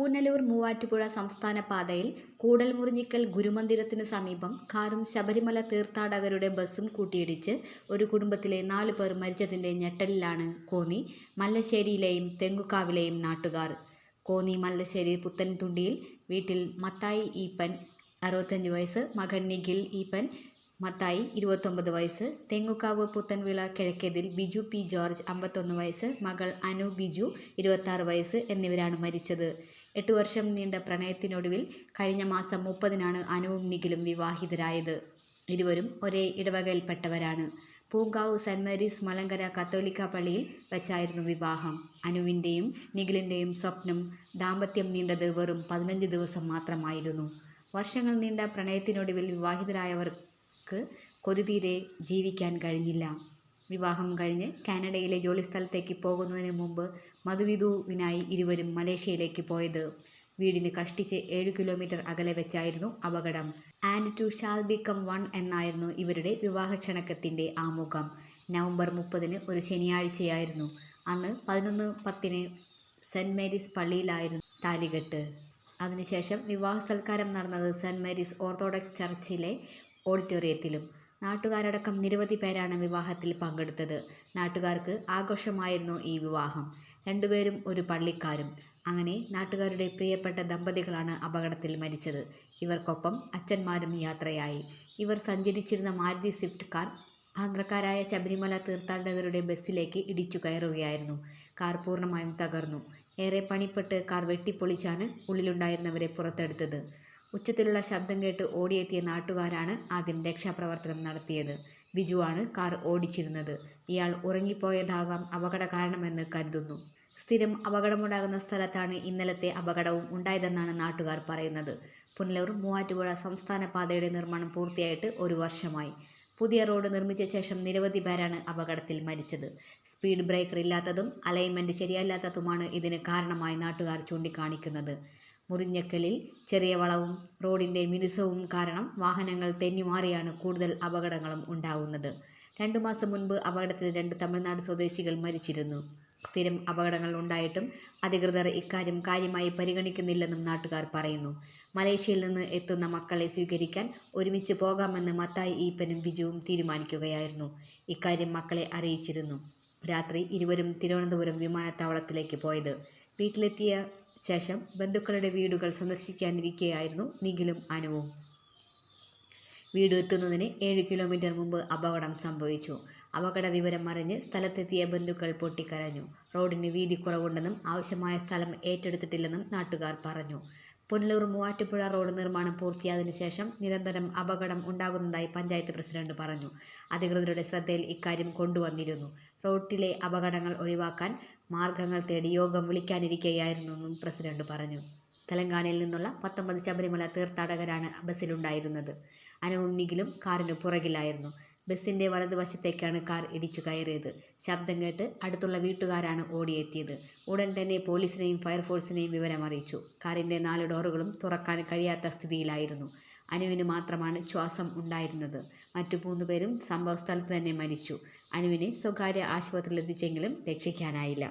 പുനലൂർ മൂവാറ്റുപുഴ സംസ്ഥാന പാതയിൽ കൂടൽമുറിഞ്ഞിക്കൽ ഗുരുമന്ദിരത്തിന് സമീപം കാറും ശബരിമല തീർത്ഥാടകരുടെ ബസ്സും കൂട്ടിയിടിച്ച് ഒരു കുടുംബത്തിലെ നാലു പേർ മരിച്ചതിന്റെ ഞെട്ടലിലാണ് കോന്നി മല്ലശ്ശേരിയിലെയും തെങ്ങുകാവിലെയും നാട്ടുകാർ. കോന്നി മല്ലശ്ശേരി പുത്തൻതുണ്ടിയിൽ വീട്ടിൽ മത്തായി ഈപ്പൻ അറുപത്തഞ്ച് വയസ്സ് മകൻ നിഖിൽ ഈപ്പൻ മത്തായി ഇരുപത്തൊമ്പത് വയസ്സ് തെങ്ങുകാവ് പുത്തൻവിള കിഴക്കേതിൽ ബിജു പി ജോർജ് അമ്പത്തൊന്ന് വയസ്സ് മകൾ അനു ബിജു ഇരുപത്താറ് വയസ്സ് എന്നിവരാണ് മരിച്ചത്. എട്ട് വർഷം നീണ്ട പ്രണയത്തിനൊടുവിൽ കഴിഞ്ഞ മാസം മുപ്പതിനാണ് അനുവും നിഖിലും വിവാഹിതരായത്. ഇരുവരും ഒരേ ഇടവകയിൽപ്പെട്ടവരാണ്. പൂങ്കാവ് സെന്റ് മേരീസ് മലങ്കര കത്തോലിക്ക പള്ളിയിൽ വെച്ചായിരുന്നു വിവാഹം. അനുവിന്റെയും നിഖിലിന്റെയും സ്വപ്നം ദാമ്പത്യം നീണ്ടത് വെറും പതിനഞ്ച് ദിവസം മാത്രമായിരുന്നു. വർഷങ്ങൾ നീണ്ട പ്രണയത്തിനൊടുവിൽ വിവാഹിതരായവർക്ക് കൊതിതീരെ ജീവിക്കാൻ കഴിഞ്ഞില്ല. വിവാഹം കഴിഞ്ഞ് കാനഡയിലെ ജോലിസ്ഥലത്തേക്ക് പോകുന്നതിന് മുമ്പ് മധുവിധുവിനായി ഇരുവരും മലേഷ്യയിലേക്ക് പോയത്. വീടിന് കഷ്ടിച്ച് ഏഴ് കിലോമീറ്റർ അകലെ വെച്ചായിരുന്നു അപകടം. And two shall become one എന്നായിരുന്നു ഇവരുടെ വിവാഹക്ഷണക്കത്തിന്റെ ആമുഖം. നവംബർ മുപ്പതിന് ഒരു ശനിയാഴ്ചയായിരുന്നു. അന്ന് പതിനൊന്ന് പത്തിന് സെന്റ് മേരീസ് പള്ളിയിലായിരുന്നു താലികെട്ട്. അതിനുശേഷം വിവാഹ സൽക്കാരം നടന്നത് സെന്റ് മേരീസ് ഓർത്തഡോക്സ് ചർച്ചിലെ ഓഡിറ്റോറിയത്തിലും. നാട്ടുകാരടക്കം നിരവധി പേരാണ് വിവാഹത്തിൽ പങ്കെടുത്തത്. നാട്ടുകാർക്ക് ആഘോഷമായിരുന്നു ഈ വിവാഹം. രണ്ടുപേരും ഒരു പള്ളിക്കാരും. അങ്ങനെ നാട്ടുകാരുടെ പ്രിയപ്പെട്ട ദമ്പതികളാണ് അപകടത്തിൽ മരിച്ചത്. ഇവർക്കൊപ്പം അച്ഛന്മാരും യാത്രയായി. ഇവർ സഞ്ചരിച്ചിരുന്ന മാരുതി സ്വിഫ്റ്റ് കാർ ആന്ധ്രക്കാരായ ശബരിമല തീർത്ഥാടകരുടെ ബസ്സിലേക്ക് ഇടിച്ചു കയറുകയായിരുന്നു. കാർ പൂർണമായും തകർന്നു. ഏറെ പണിപ്പെട്ട് കാർ വെട്ടിപ്പൊളിച്ചാണ് ഉള്ളിലുണ്ടായിരുന്നവരെ പുറത്തെടുത്തത്. ഉച്ചത്തിലുള്ള ശബ്ദം കേട്ട് ഓടിയെത്തിയ നാട്ടുകാരാണ് ആദ്യം രക്ഷാപ്രവർത്തനം നടത്തിയത്. ബിജുവാണ് കാർ ഓടിച്ചിരുന്നത്. ഇയാൾ ഉറങ്ങിപ്പോയതാകാം അപകട കാരണമെന്ന് കരുതുന്നു. സ്ഥിരം അപകടമുണ്ടാകുന്ന സ്ഥലത്താണ് ഇന്നലത്തെ അപകടവും ഉണ്ടായതെന്നാണ് നാട്ടുകാർ പറയുന്നത്. പുനലൂർ മൂവാറ്റുപുഴ സംസ്ഥാന പാതയുടെ നിർമ്മാണം പൂർത്തിയായിട്ട് ഒരു വർഷമായി. പുതിയ റോഡ് നിർമ്മിച്ച ശേഷം നിരവധി പേരാണ് അപകടത്തിൽ മരിച്ചത്. സ്പീഡ് ബ്രേക്കർ ഇല്ലാത്തതും അലൈൻമെന്റ് ശരിയല്ലാത്തതുമാണ് ഇതിന് കാരണമായി നാട്ടുകാർ ചൂണ്ടിക്കാണിക്കുന്നത്. മുറിഞ്ഞക്കലിൽ ചെറിയ വളവും റോഡിന്റെ മിനുസവും കാരണം വാഹനങ്ങൾ തെന്നിമാറിയാണ് കൂടുതൽ അപകടങ്ങളും ഉണ്ടാവുന്നത്. രണ്ടു മാസം മുൻപ് അപകടത്തിൽ രണ്ട് തമിഴ്നാട് സ്വദേശികൾ മരിച്ചിരുന്നു. സ്ഥിരം അപകടങ്ങൾ ഉണ്ടായിട്ടും അധികൃതർ ഇക്കാര്യം കാര്യമായി പരിഗണിക്കുന്നില്ലെന്നും നാട്ടുകാർ പറയുന്നു. മലേഷ്യയിൽ നിന്ന് എത്തുന്ന മക്കളെ സ്വീകരിക്കാൻ ഒരുമിച്ച് പോകാമെന്ന് മത്തായി ഈപ്പനും ബിജുവും തീരുമാനിക്കുകയായിരുന്നു. ഇക്കാര്യം മക്കളെ അറിയിച്ചിരുന്നു. രാത്രി ഇരുവരും തിരുവനന്തപുരം വിമാനത്താവളത്തിലേക്ക് പോയത്. വീട്ടിലെത്തിയ ശേഷം ബന്ധുക്കളുടെ വീടുകൾ സന്ദർശിക്കാനിരിക്കെയായിരുന്നു നിഖിലും അനുവും. വീട് എത്തുന്നതിന് ഏഴ് കിലോമീറ്റർ മുമ്പ് അപകടം സംഭവിച്ചു. അപകട വിവരം അറിഞ്ഞ് സ്ഥലത്തെത്തിയ ബന്ധുക്കൾ പൊട്ടിക്കരഞ്ഞു. റോഡിന് വീതി കുറവുണ്ടെന്നും ആവശ്യമായ സ്ഥലം ഏറ്റെടുത്തിട്ടില്ലെന്നും നാട്ടുകാർ പറഞ്ഞു. പുനലൂർ മൂവാറ്റുപുഴ റോഡ് നിർമ്മാണം പൂർത്തിയായതിനു ശേഷം നിരന്തരം അപകടം ഉണ്ടാകുന്നതായി പഞ്ചായത്ത് പ്രസിഡന്റ് പറഞ്ഞു. അധികൃതരുടെ ശ്രദ്ധയിൽ ഇക്കാര്യം കൊണ്ടുവന്നിരുന്നു. റോഡിലെ അപകടങ്ങൾ ഒഴിവാക്കാൻ മാർഗങ്ങൾ തേടി യോഗം വിളിക്കാനിരിക്കുകയായിരുന്നെന്നും പ്രസിഡന്റ് പറഞ്ഞു. തെലങ്കാനയിൽ നിന്നുള്ള പത്തൊമ്പത് ശബരിമല തീർത്ഥാടകരാണ് ബസ്സിലുണ്ടായിരുന്നത്. അനവും കാറിന് പുറകിലായിരുന്നു. ബസ്സിന്റെ വലതുവശത്തേക്കാണ് കാർ ഇടിച്ചു കയറിയത്. ശബ്ദം കേട്ട് അടുത്തുള്ള വീട്ടുകാരാണ് ഓടിയെത്തിയത്. ഉടൻ തന്നെ പോലീസിനെയും ഫയർഫോഴ്സിനെയും വിവരമറിയിച്ചു. കാറിന്റെ നാല് ഡോറുകളും തുറക്കാൻ കഴിയാത്ത സ്ഥിതിയിലായിരുന്നു. അനുവിന് മാത്രമാണ് ശ്വാസം ഉണ്ടായിരുന്നത്. മറ്റു മൂന്നുപേരും സംഭവസ്ഥലത്ത് തന്നെ മരിച്ചു. അനുവിനെ സ്വകാര്യ ആശുപത്രിയിൽ എത്തിച്ചെങ്കിലും രക്ഷിക്കാനായില്ല